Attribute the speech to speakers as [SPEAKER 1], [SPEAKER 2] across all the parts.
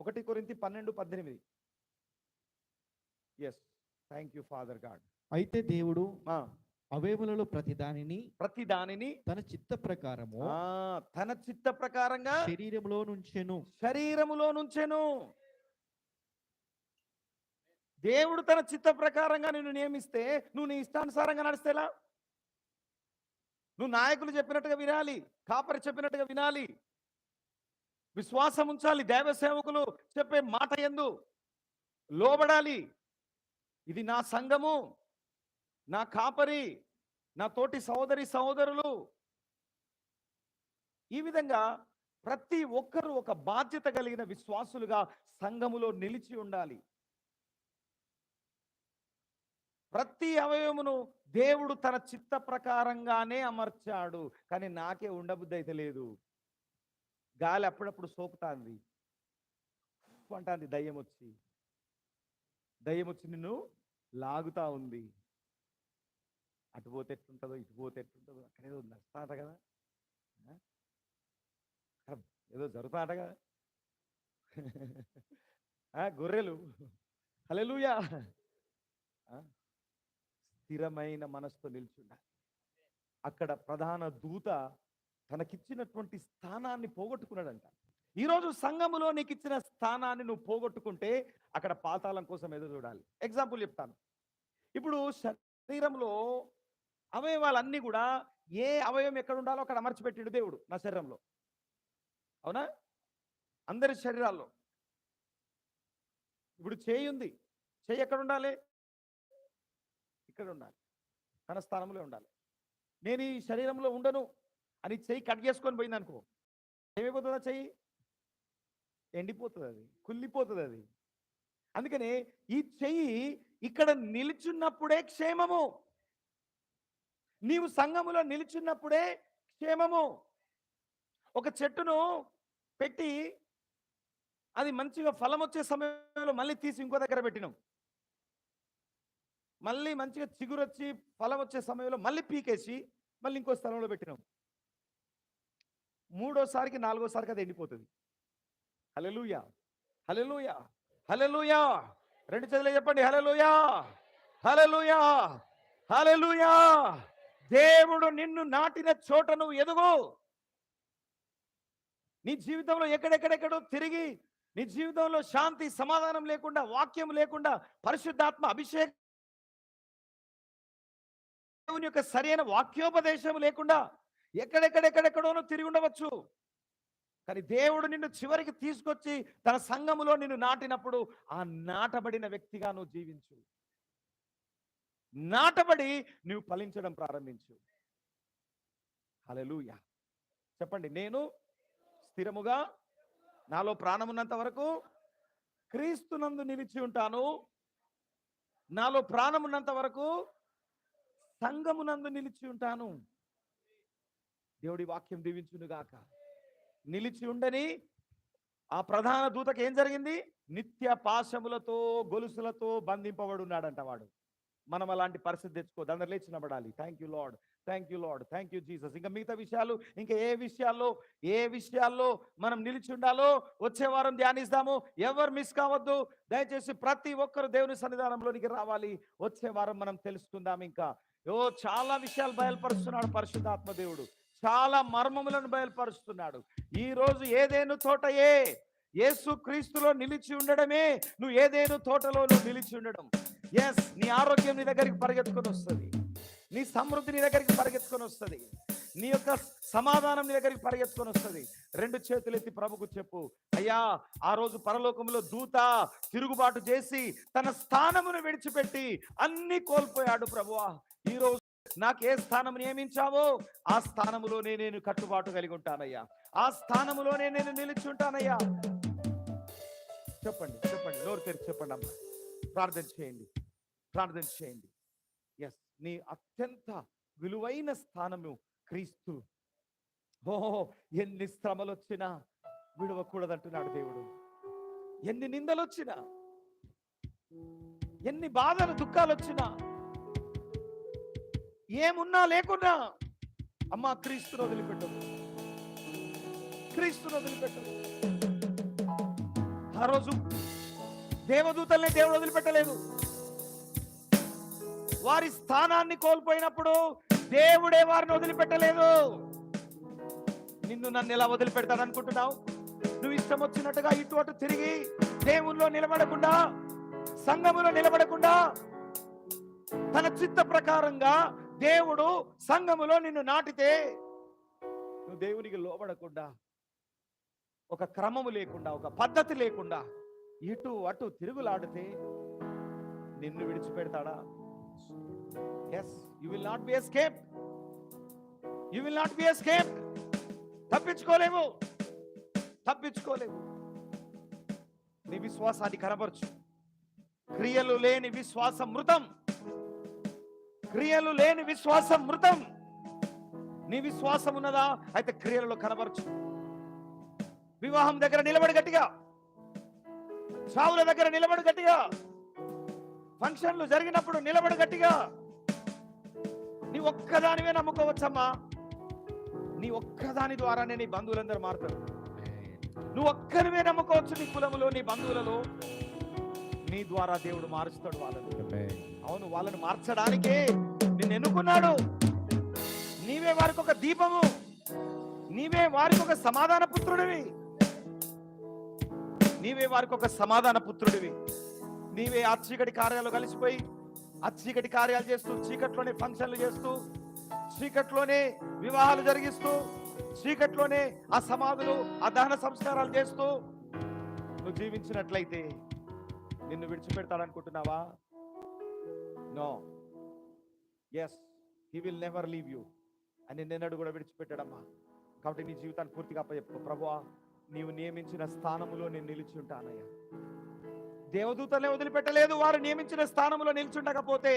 [SPEAKER 1] ఒకటి కొరింతి పన్నెండు పద్దెనిమిది. Yes thank you father god
[SPEAKER 2] అయితే దేవుడు అవయములలో ప్రతి దానిని
[SPEAKER 1] ప్రతి దానిని
[SPEAKER 2] తన చిత్త ప్రకారము
[SPEAKER 1] తన చిత్త ప్రకారంగా
[SPEAKER 2] శరీరములో నుంచెను.
[SPEAKER 1] శరీరములో నుంచెను. దేవుడు తన చిత్త ప్రకారంగా నిన్ను నియమిస్తే నువ్వు నీ ఇష్టానుసారంగా నడిస్తేలా నువ్వు నాయకులు చెప్పినట్టుగా వినాలి కాపరి చెప్పినట్టుగా వినాలి. విశ్వాసం ఉంచాలి దైవ సేవకులు చెప్పే మాట ఎందు లోబడాలి. ఇది నా సంఘము నా కాపరి నా తోటి సహోదరి సహోదరులు. ఈ విధంగా ప్రతి ఒక్కరూ ఒక బాధ్యత కలిగిన విశ్వాసులుగా సంఘములో నిలిచి ఉండాలి. ప్రతి అవయవమును దేవుడు తన చిత్త ప్రకారంగానే అమర్చాడు కానీ నాకే ఉండబుద్ధి అయితే లేదు. గాలి అప్పుడప్పుడు సోకుతాంది. ఉఫ్ అంటాంది దయ్యం వచ్చి దయ్యం వచ్చి నిన్ను లాగుతా ఉంది. అటు పోతే ఎట్లుంటుందో ఇటు పోతే ఎట్లుంటుందో అక్కడ ఏదో నడుస్తాట కదా. ఏదో జరుగుతాట కదా. ఆ, గొర్రెలు. హలెలుయా స్థిరమైన మనసుతో నిల్చుండాలి. అక్కడ ప్రధాన దూత తనకిచ్చినటువంటి స్థానాన్ని పోగొట్టుకున్నాడంట. ఈరోజు సంఘములో నీకు ఇచ్చిన స్థానాన్ని నువ్వు పోగొట్టుకుంటే అక్కడ పాతాళం కోసం ఎదురు చూడాలి. ఎగ్జాంపుల్ చెప్తాను. ఇప్పుడు శరీరంలో అవయవాలన్నీ కూడా ఏ అవయవం ఎక్కడ ఉండాలో అక్కడ అమర్చిపెట్టిండు దేవుడు నా శరీరంలో. అవునా? అందరి శరీరాల్లో. ఇప్పుడు చేయి ఉంది. చేయి ఎక్కడ ఉండాలి? ఇక్కడ ఉండాలి. తన స్థానంలో ఉండాలి. నేను ఈ శరీరంలో ఉండను. అని చెయ్యి కట్ చేసుకొని పోయింది అనుకో ఏమైపోతుందా చెయ్యి? ఎండిపోతుంది అది కుళ్ళిపోతుంది అది అందుకని ఈ చెయ్యి ఇక్కడ నిలుచున్నప్పుడే క్షేమము. నీవు సంఘములో నిలుచున్నప్పుడే క్షేమము. ఒక చెట్టును పెట్టి అది మంచిగా ఫలం వచ్చే సమయంలో మళ్ళీ తీసి ఇంకో దగ్గర పెట్టినాం. మళ్ళీ మంచిగా చిగురొచ్చి ఫలం వచ్చే సమయంలో మళ్ళీ పీకేసి మళ్ళీ ఇంకో స్థలంలో పెట్టినాం. మూడోసారికి నాలుగోసారికి అది ఎండిపోతుంది. హలెలుయా హలెలుయా హలెలుయా రెండు చేతులు చెప్పండి. హలెలుయా హలెలుయా హలెలుయా దేవుడు నిన్ను నాటిన చోట నువ్వు ఎదుగు. నీ జీవితంలో ఎక్కడెక్కడెక్కడో తిరిగి నీ జీవితంలో శాంతి సమాధానం లేకుండా వాక్యం లేకుండా పరిశుద్ధాత్మ అభిషేకం దేవుని యొక్క సరైన వాక్యోపదేశం లేకుండా ఎక్కడెక్కడెక్కడెక్కడోనో తిరిగి ఉండవచ్చు. కానీ దేవుడు నిన్ను చివరికి తీసుకొచ్చి తన సంఘములో నిన్ను నాటినప్పుడు ఆ నాటబడిన వ్యక్తిగా నువ్వు జీవించు. నాటబడి నువ్వు ఫలించడం ప్రారంభించు. హల్లెలూయా. చెప్పండి నేను స్థిరముగా నాలో ప్రాణమున్నంత వరకు క్రీస్తునందు నిలిచి ఉంటాను. నాలో ప్రాణమున్నంత వరకు సంఘమునందు నిలిచి ఉంటాను. దేవుడి వాక్యం దీవించునుగాక నిలిచి ఉండని ఆ ప్రధాన దూతకి ఏం జరిగింది? నిత్య పాశములతో గొలుసులతో బంధింపబడున్నాడంట వాడు. మనం అలాంటి పరిస్థితి తెచ్చుకోదు అందరు లేచి thank you lord thank you lord thank you Jesus ఇంకా మిగతా విషయాలు ఇంకా ఏ విషయాల్లో ఏ విషయాల్లో మనం నిలిచి ఉండాలో వచ్చే వారం ధ్యానిస్తాము. ఎవరు మిస్ కావద్దు. దయచేసి ప్రతి ఒక్కరు దేవుని సన్నిధానంలోనికి రావాలి. వచ్చే వారం మనం తెలుసుకుందాం ఇంకా. ఓ చాలా విషయాలు బయలుపరుస్తున్నాడు పరిశుద్ధాత్మ దేవుడు. చాలా మర్మములను బయలుపరుస్తున్నాడు. ఈ రోజు ఏదేను తోటయే? యేసు క్రీస్తులో నిలిచి ఉండడమే. నువ్వు ఏదేను తోటలో నువ్వు నిలిచి ఉండడం. ఎస్ నీ ఆరోగ్యం నీ దగ్గరికి పరిగెత్తుకొని వస్తుంది. నీ సమృద్ధి నీ దగ్గరికి పరిగెత్తుకొని వస్తుంది. నీ యొక్క సమాధానం నీ దగ్గరికి పరిగెత్తుకొని వస్తుంది. రెండు చేతులు ఎత్తి ప్రభుకు చెప్పు. అయ్యా ఆ రోజు పరలోకంలో దూత తిరుగుబాటు చేసి తన స్థానమును విడిచిపెట్టి అన్ని కోల్పోయాడు ప్రభువా. ఈ రోజు నాకు ఏ స్థానం నియమించావో ఆ స్థానములోనే నేను కట్టుబాటు కలిగి ఉంటానయ్యా. ఆ స్థానములోనే నేను నిలిచి ఉంటానయ్యా. చెప్పండి చెప్పండి. నోరు తెరిచి చెప్పండి అమ్మా. ప్రార్థన చేయండి. ప్రార్థన చేయండి. ఎస్ నీ అత్యంత విలువైన స్థానము క్రీస్తు. ఓ ఎన్ని శ్రమలు వచ్చినా విడవకూడదంటున్నాడు దేవుడు. ఎన్ని నిందలు వచ్చినా ఎన్ని బాధలు దుఃఖాలు వచ్చినా ఏమున్నా లేకున్నా అమ్మ క్రీస్తును వదిలిపెట్టదు క్రీస్తును వదిలిపెట్టదు ఆ రోజు దేవదూతల్ని దేవుడు వదిలిపెట్టలేదు. వారి స్థానాన్ని కోల్పోయినప్పుడు దేవుడే వారిని వదిలిపెట్టలేదు. నిన్ను నన్ను ఎలా వదిలిపెడతాడు అనుకుంటున్నావు? నువ్వు ఇష్టం వచ్చినట్టుగా ఇటు అటు తిరిగి దేవుల్లో నిలబడకుండా సంఘములో నిలబడకుండా తన చిత్త ప్రకారంగా దేవుడు సంఘములో నిన్ను నాటితే నువ్వు దేవునికి లోబడకుండా ఒక క్రమము లేకుండా ఒక పద్ధతి లేకుండా ఇటు అటు తిరుగులాడితే నిన్ను విడిచిపెడతాడా? Yes you will not be escape you will not be escape తప్పించుకోలేవు తప్పించుకోలేవు నీ విశ్వాసాన్ని కనబరచు. క్రియలు లేని విశ్వాసం మృతం క్రియలు లేని విశ్వాసం మృతం. నీ విశ్వాసం ఉన్నదా? అయితే క్రియలలో కనబరచు. వివాహం దగ్గర నిలబడి గట్టిగా. చావుల దగ్గర నిలబడి గట్టిగా. ఫంక్షన్లు జరిగినప్పుడు నిలబడి గట్టిగా. నీ ఒక్కదానివే నమ్ముకోవచ్చమ్మా. నీ ఒక్కదాని ద్వారానే నీ బంధువులందరూ మారుతారు. నువ్వు ఒక్కరివే నమ్ముకోవచ్చు నీ కులములో నీ బంధువులలో. నీ ద్వారా దేవుడు మారుస్తాడు వాళ్ళని. అవును వాళ్ళని మార్చడానికే నిన్ను ఎన్నుకున్నాడు. నీవే వారికి ఒక దీపము. నీవే వారికి ఒక సమాధాన పుత్రుడివి. నీవే వారికి ఒక సమాధాన పుత్రుడివి. నీవే ఆ చీకటి కార్యాలు కలిసిపోయి ఆ చీకటి కార్యాలు చేస్తూ చీకట్లోనే ఫంక్షన్లు చేస్తూ చీకట్లోనే వివాహాలు జరిగిస్తూ చీకట్లోనే ఆ సమాధులు ఆ దహన సంస్కారాలు చేస్తూ నువ్వు జీవించినట్లయితే నిన్ను విడిచిపెడతాడనుకుంటున్నావా? No yes he will never leave you అని నిన్నడు కూడా విడిచిపెట్టాడమ్మా. కాబట్టి నీ జీవితాన్ని పూర్తిగా అప్పచెప్పు. ప్రభువా నీవు నియమించిన స్థానములో నేను నిలిచి ఉంటానయ్యా దేవదూతలే వదిలిపెట్టలేదు వారు నియమించిన స్థానంలో నిల్చుండకపోతే.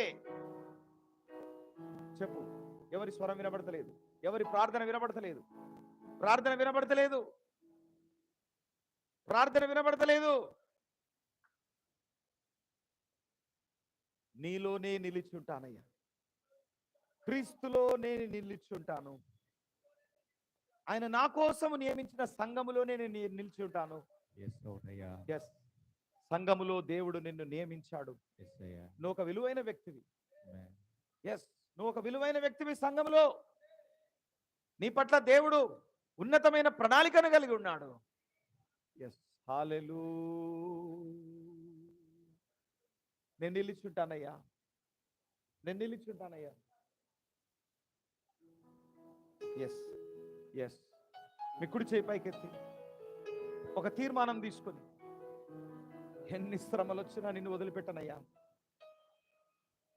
[SPEAKER 1] చెప్పు ఎవరి స్వరం వినబడతలేదు? ఎవరి ప్రార్థన వినబడతలేదు? ప్రార్థన వినబడతలేదు? ప్రార్థన వినబడతలేదు? నీలోనే నిలిచుంటానయ్యా. క్రీస్తులో నేను నిలిచుంటాను. ఆయన నా కోసం నియమించిన సంఘములోనే నేను ని- నిలిచి ఉంటాను ఎస్ సంఘములో దేవుడు నిన్ను నియమించాడు. నువ్వు ఒక విలువైన వ్యక్తివి. ఎస్ నువ్వు ఒక విలువైన వ్యక్తివి సంఘములో. నీ పట్ల దేవుడు ఉన్నతమైన ప్రణాళికను కలిగి ఉన్నాడు. ఎస్ హాలెలూ నేను నిలిచుంటానయ్యా. నేను నిలిచుంటానయ్యా. ఎస్ ఎస్ మీ కుడి చేయి పైకెత్తి. ఒక తీర్మానం తీసుకొని. ఎన్ని శ్రమలు వచ్చినా నిన్ను వదిలిపెట్టనయ్యా.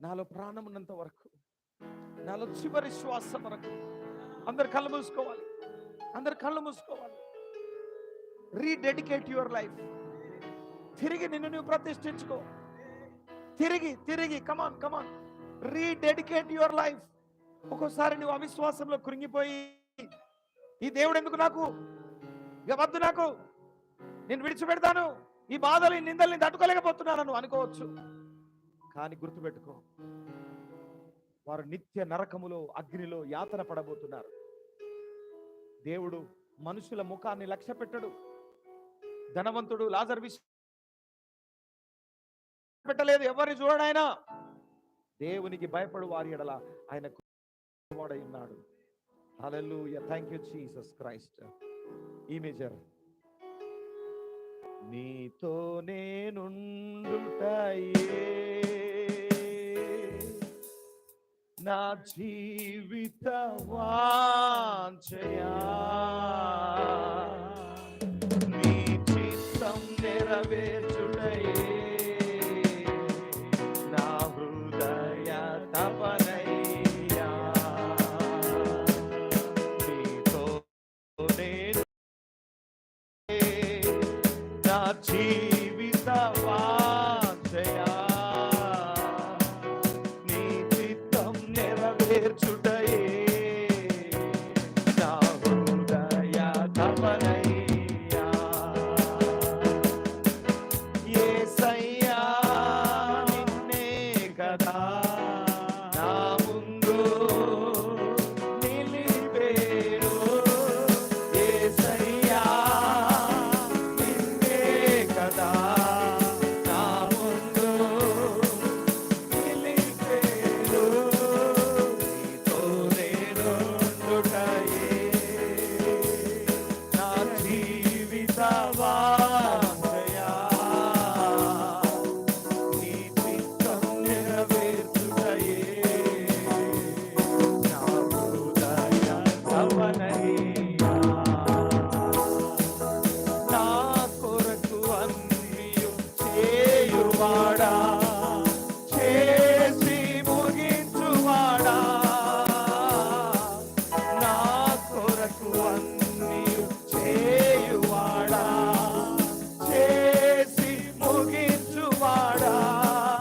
[SPEAKER 1] నాలో ప్రాణం ఉన్నంత వరకు నాలో చివరి శ్వాస వరకు అందరు కళ్ళు మూసుకోవాలి. అందరు కళ్ళు మూసుకోవాలి. రీడెడికేట్ యువర్ లైఫ్ తిరిగి నిన్ను నువ్వు ప్రతిష్ఠించుకో. తిరిగి తిరిగి come on come on rededicate your life ఒక్కోసారి నువ్వు అవిశ్వాసంలో కృంగిపోయి ఈ దేవుడు ఎందుకు నాకు? ఇక వద్దు నాకు. నేను విడిచిపెడతాను. ఈ బాధలు ఈ నిందల్ని తట్టుకోలేకపోతున్నాను అనుకోవచ్చు. కానీ గుర్తుపెట్టుకో వారు నిత్య నరకములో అగ్నిలో యాతన పడబోతున్నారు. దేవుడు మనుషుల ముఖాన్ని లక్ష్య పెట్టడు ధనవంతుడు లాజర్ విష పెట్టలేదు ఎవరిని చూడడాయన దేవునికి భయపడు వారి ఎడల ఆయన వాడై ఉన్నాడు. Hallelujah thank you Jesus Christ ఈమేజర్ నీతో నేనుండుటయే. నా జీవిత వాంఛయా. నీ చిత్తం నెరవేర్చు నా